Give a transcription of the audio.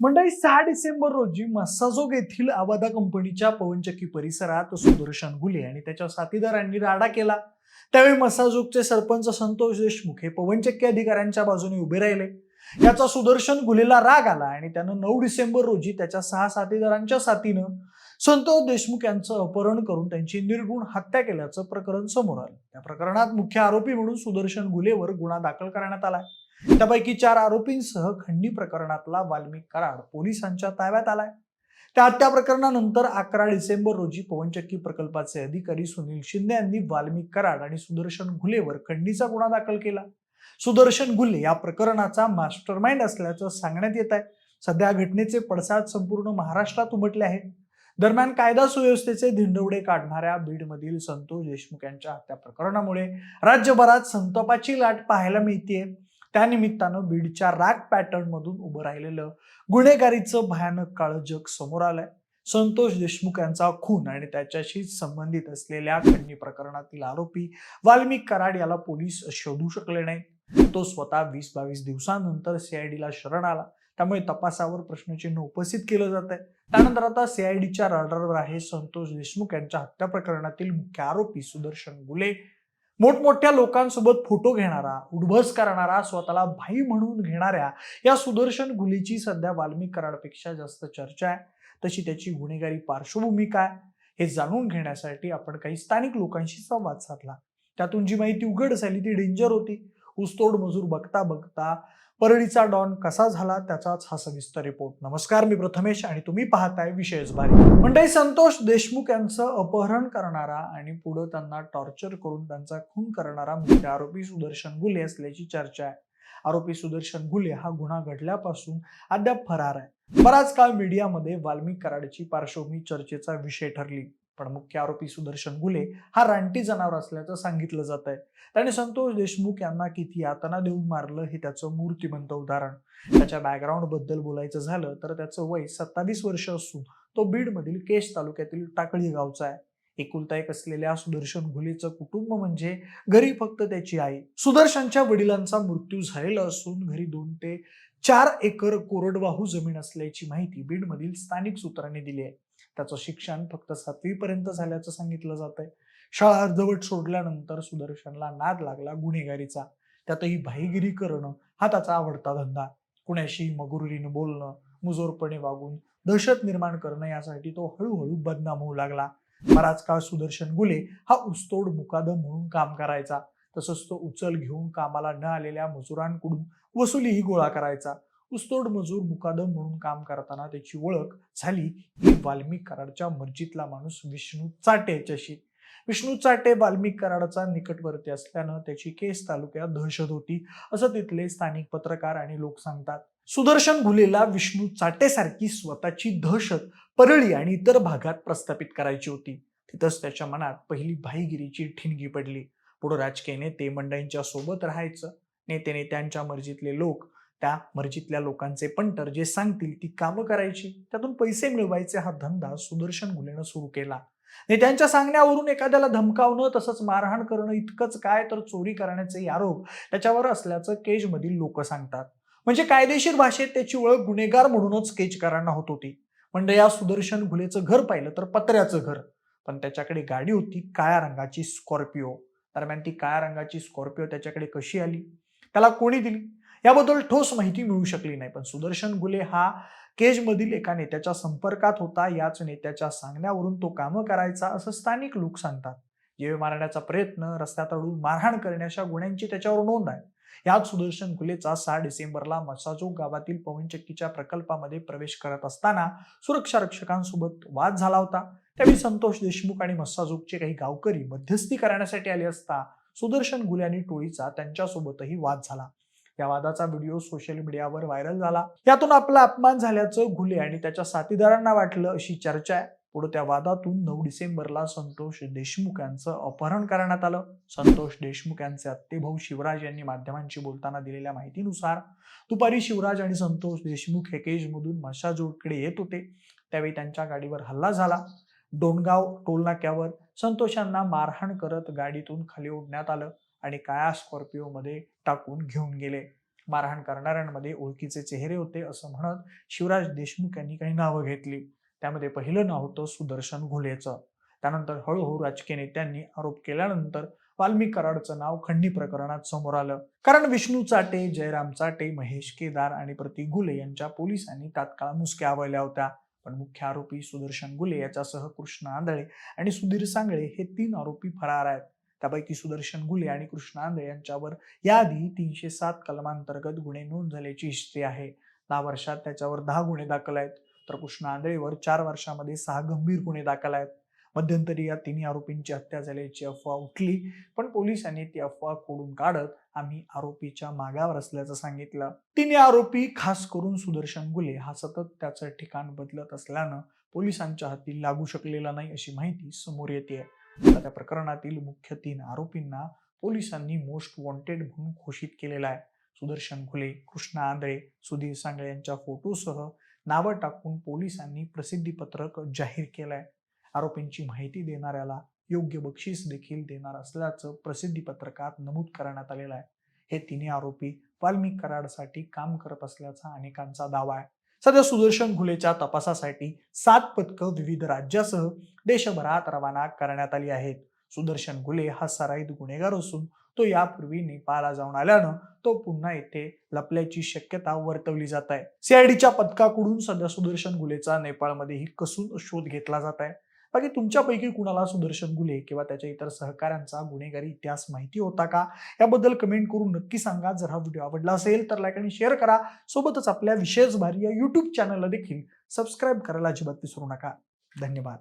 मंडळी सहा डिसेंबर रोजी मस्साजोग येथील आवादा कंपनीच्या पवनचक्की परिसरात सुदर्शन गुले आणि त्याच्या साथीदारांनी राडा केला. त्यावेळी मस्साजोगचे सरपंच संतोष देशमुख हे पवनचक्की अधिकाऱ्यांच्या बाजूने उभे राहिले. याचा सुदर्शन गुलेला राग आला आणि त्यानं नऊ डिसेंबर रोजी त्याच्या सहा साथीदारांच्या साथीनं संतोष देशमुख यांचं अपहरण करून त्यांची निर्गुण हत्या केल्याचं प्रकरण समोर आलं. त्या प्रकरणात मुख्य आरोपी म्हणून सुदर्शन गुलेवर गुन्हा दाखल करण्यात आला त्यापैकी चार आरोपींसह खंडी प्रकरणातला वाल्मिक कराड पोलिसांच्या ताब्यात आलाय. त्या हत्या प्रकरणानंतर अकरा डिसेंबर रोजी पवनचक्की प्रकल्पाचे अधिकारी सुनील शिंदे यांनी वाल्मिक कराड आणि सुदर्शन घुलेवर खंडीचा गुन्हा दाखल केला. सुदर्शन घुले या प्रकरणाचा मास्टर माइंड असल्याचं सांगण्यात येत आहे. सध्या घटनेचे पडसाद संपूर्ण महाराष्ट्रात उमटले आहेत. दरम्यान कायदा सुव्यवस्थेचे धिंडवडे काढणाऱ्या बीडमधील संतोष देशमुख यांच्या हत्या प्रकरणामुळे राज्यभरात संतापाची लाट पाहायला मिळतीये. त्यानिमित्तानं बीडच्या रॅक पॅटर्न मधून उभं राहिलेलं गुन्हेगारीचं भयानक काळं जग समोर आलंय. संतोष देशमुख यांचा खून आणि त्याच्याशी संबंधित असलेल्या खंडणी प्रकरणातील आरोपी वाल्मिक कराड याला पोलीस शोधू शकले नाही तो स्वतः वीस बावीस दिवसांनंतर सीआयडीला शरण आला. त्यामुळे तपासावर प्रश्नचिन्ह उपस्थित केलं जात आहे. त्यानंतर आता सीआयडीच्या राडारवर आहे संतोष देशमुख यांच्या हत्या प्रकरणातील मुख्य आरोपी सुदर्शन गुले. मोठमोठ्या लोकांसोबत फोटो घेणारा उद्भस करणारा स्वतःला भाई म्हणून घेणाऱ्या या सुदर्शन गुलीची सध्या वाल्मिक कराडपेक्षा जास्त चर्चा आहे. तशी त्याची गुन्हेगारी पार्श्वभूमी काय? हे जाणून घेण्यासाठी आपण काही स्थानिक लोकांशी संवाद साधला. त्यातून जी माहिती उघड झाली ती डेंजर होती. ऊसतोड मजूर बघता बघता परळीचा डॉन कसा झाला त्याचाच हा सविस्तर रिपोर्ट नमस्कार मी प्रथमेश आणि तुम्ही पाहताय विशेष भारी म्हणजे संतोष देशमुख यांचं अपहरण करणारा आणि पुढे त्यांना टॉर्चर करून त्यांचा खून करणारा मुख्य आरोपी सुदर्शन गुले असल्याची चर्चा आहे. आरोपी सुदर्शन गुले हा गुन्हा घडल्यापासून अद्याप फरार आहे. बराच काळ मीडियामध्ये वाल्मिक कराडची पार्श्वभूमी चर्चेचा विषय ठरली. पण मुख्य आरोपी सुदर्शन गुले हा रानटी जनावर असल्याचं सांगितलं जात आहे त्याने संतोष देशमुख यांना किती यातना देऊन मारलं हे त्याचं मूर्तिमंत उदाहरण. त्याच्या बॅकग्राऊंडबद्दल बोलायचं झालं तर त्याचं वय सत्तावीस वर्ष असून तो बीडमधील केश तालुक्यातील टाकळी गावचा आहे. एकुलता एक असलेल्या सुदर्शन घुलेचं कुटुंब म्हणजे घरी फक्त त्याची आई. सुदर्शनच्या वडिलांचा मृत्यू झालेला असून घरी दोन ते चार एकर कोरडवाहू जमीन असल्याची माहिती बीडमधील स्थानिक सूत्रांनी दिली आहे. त्याचं शिक्षण फक्त सातवीपर्यंत झाल्याचं सांगितलं जात आहे शाळा अर्धवट सोडल्यानंतर सुदर्शनला नाद लागला गुन्हेगारीचा. त्यातही भाईगिरी करणं हा त्याचा आवडता धंदा. कुणाशी मगुरीनं बोलणं मुजोरपणे वागून दहशत निर्माण करणं यासाठी तो हळूहळू बदनाम होऊ लागला. बराच काळ सुदर्शन गुले हा उस्तोड मुकादम म्हणून काम करायचा. तसंच तो उचल घेऊन कामाला न आलेल्या मजुरांकडून वसुलीही गोळा करायचा. ऊसतोड मजूर मुकादम म्हणून काम करताना त्याची ओळख झाली ही वाल्मिक कराडच्या मर्जीतला माणूस विष्णू चाटे याच्याशी. विष्णू चाटे वाल्मिक कराडचा निकटवर्ती असल्यानं त्याची केस तालुक्यात दहशत होती असं तिथले स्थानिक पत्रकार आणि लोक सांगतात. सुदर्शन घुलेला विष्णू चाटेसारखी स्वतःची दहशत परळी आणि इतर भागात प्रस्थापित करायची होती. तिथंच त्याच्या मनात पहिली भाईगिरीची ठिणगी पडली. पुढे राजकीय नेते मंडळींच्या सोबत राहायचं. नेते नेत्यांच्या मर्जीतले लोक त्या मर्जीतल्या लोकांचे पंटर जे सांगतील ती कामं करायची त्यातून पैसे मिळवायचे हा धंदा सुदर्शन गुलेनं सुरू केला. नेत्यांच्या सांगण्यावरून एखाद्याला धमकावणं तसंच मारहाण करणं इतकंच काय तर चोरी करण्याचे आरोप त्याच्यावर असल्याचं केजमधील लोक सांगतात. म्हणजे कायदेशीर भाषेत त्याची ओळख गुन्हेगार म्हणूनच केजकरांना होत होती. म्हणजे या सुदर्शन घुलेचं घर पाहिलं तर पत्र्याचं घर. पण त्याच्याकडे गाडी होती काळ्या रंगाची स्कॉर्पिओ. दरम्यान ती काळ्या रंगाची स्कॉर्पिओ त्याच्याकडे कशी आली? त्याला कोणी दिली? याबद्दल ठोस माहिती मिळू शकली नाही पण सुदर्शन गुले हा केजमधील एका नेत्याच्या संपर्कात होता. याच नेत्याच्या सांगण्यावरून तो कामं करायचा असं स्थानिक लोक सांगतात. जीवे मारण्याचा प्रयत्न रस्त्यात अडून मारहाण करण्याच्या गुन्ह्यांची त्याच्यावर नोंद आहे. यात सुदर्शन गुलेचा सहा डिसेंबरला मसाजोग गावातील पवनचक्कीच्या प्रकल्पामध्ये प्रवेश करत असताना सुरक्षा रक्षकांसोबत वाद झाला होता. त्यावेळी संतोष देशमुख आणि मस्साजोगचे काही गावकरी मध्यस्थी करण्यासाठी आले असता सुदर्शन गुले आणि टोळीचा त्यांच्यासोबतही वाद झाला. या वादाचा व्हिडिओ सोशल मीडियावर व्हायरल झाला. यातून आपला अपमान झाल्याचं घुले आणि त्याच्या साथीदारांना वाटलं अशी चर्चा आहे. पुढे त्या वादातून नऊ डिसेंबरला संतोष देशमुख यांचं अपहरण करण्यात आलं. संतोष देशमुख यांचे आत्तेभाऊ शिवराज यांनी माध्यमांशी बोलताना दिलेल्या माहितीनुसार दुपारी शिवराज आणि संतोष देशमुख हे केजमधून मशाजोडकडे येत होते. त्यावेळी त्यांच्या गाडीवर हल्ला झाला. डोणगाव टोलनाक्यावर संतोषांना मारहाण करत गाडीतून खाली ओढण्यात आलं. आणि काळ्या स्कॉर्पिओमध्ये टाकून घेऊन गेले. मारहाण करणाऱ्यांमध्ये ओळखीचे चेहरे होते असं म्हणत शिवराज देशमुख यांनी काही नावं घेतली. त्यामध्ये पहिलं नाव होतं सुदर्शन घुलेचं. त्यानंतर हळूहळू राजकीय नेत्यांनी आरोप केल्यानंतर वाल्मिक कराडचं नाव खंडी प्रकरणात समोर आलं. कारण विष्णू चाटे जयराम चाटे महेश केदार आणि प्रतीक गुले यांच्या पोलिसांनी तात्काळ मुसक्या आवळल्या होत्या. पण मुख्य आरोपी सुदर्शन गुले याच्यासह कृष्ण आंधळे आणि सुधीर सांगळे हे तीन आरोपी फरार आहेत. त्यापैकी सुदर्शन गुले आणि कृष्ण आंधळे यांच्यावर याआधी तीनशे सात कलमांतर्गत गुन्हे नोंद झाल्याची हिस्ट्री आहे. दहा वर्षात त्याच्यावर दहा गुन्हे दाखल आहेत. तर कृष्ण आंधळेवर चार वर्षामध्ये सहा गंभीर गुन्हे दाखल आहेत. मध्यंतरी या तिन्ही आरोपींची हत्या झाल्याची अफवा उठली पण पोलिसांनी ती अफवा खोडून काढत आम्ही आरोपीच्या मागावर असल्याचं सांगितलं. तिन्ही आरोपी खास करून सुदर्शन गुले हा सतत त्याचं ठिकाण बदलत असल्यानं पोलिसांच्या हाती लागू शकलेला नाही अशी माहिती समोर येते त्या प्रकरणातील मुख्य तीन आरोपींना पोलिसांनी मोस्ट वॉन्टेड म्हणून घोषित केलेला आहे. सुदर्शन घुले कृष्णा आंधळे सुधीर सांगळे यांच्या फोटोसह नावं टाकून पोलिसांनी प्रसिद्धीपत्रक जाहीर केलंय. आरोपींची माहिती देणाऱ्याला योग्य बक्षीस देखील देणार असल्याचं प्रसिद्धी पत्रकात नमूद करण्यात आलेलं आहे. हे तिन्ही आरोपी वाल्मिक कराडसाठी काम करत असल्याचा अनेकांचा दावा आहे. सध्या सुदर्शन घुलेच्या तपासासाठी सात पथकं विविध राज्यासह देशभरात रवाना करण्यात आली आहेत. सुदर्शन घुले हा सराईत गुन्हेगार असून तो यापूर्वी नेपाळला जाऊन आल्यानं तो पुन्हा येथे लपल्याची शक्यता वर्तवली जात आहे. सीआयडीच्या पथकाकडून सध्या सुदर्शन गुलेचा नेपाळमध्येही कसून शोध घेतला जात आहे. बाकी तुमच्यापैकी कुणाला सुदर्शन गुले किंवा त्याच्या इतर सहकाऱ्यांचा गुन्हेगारी इतिहास माहिती होता का? याबद्दल कमेंट करून नक्की सांगा. जर हा व्हिडिओ आवडला असेल तर लाईक आणि शेअर करा. सोबतच आपल्या विशेष भारी या युट्यूब चॅनलला देखील सबस्क्राईब करायला अजिबात विसरू नका. धन्यवाद.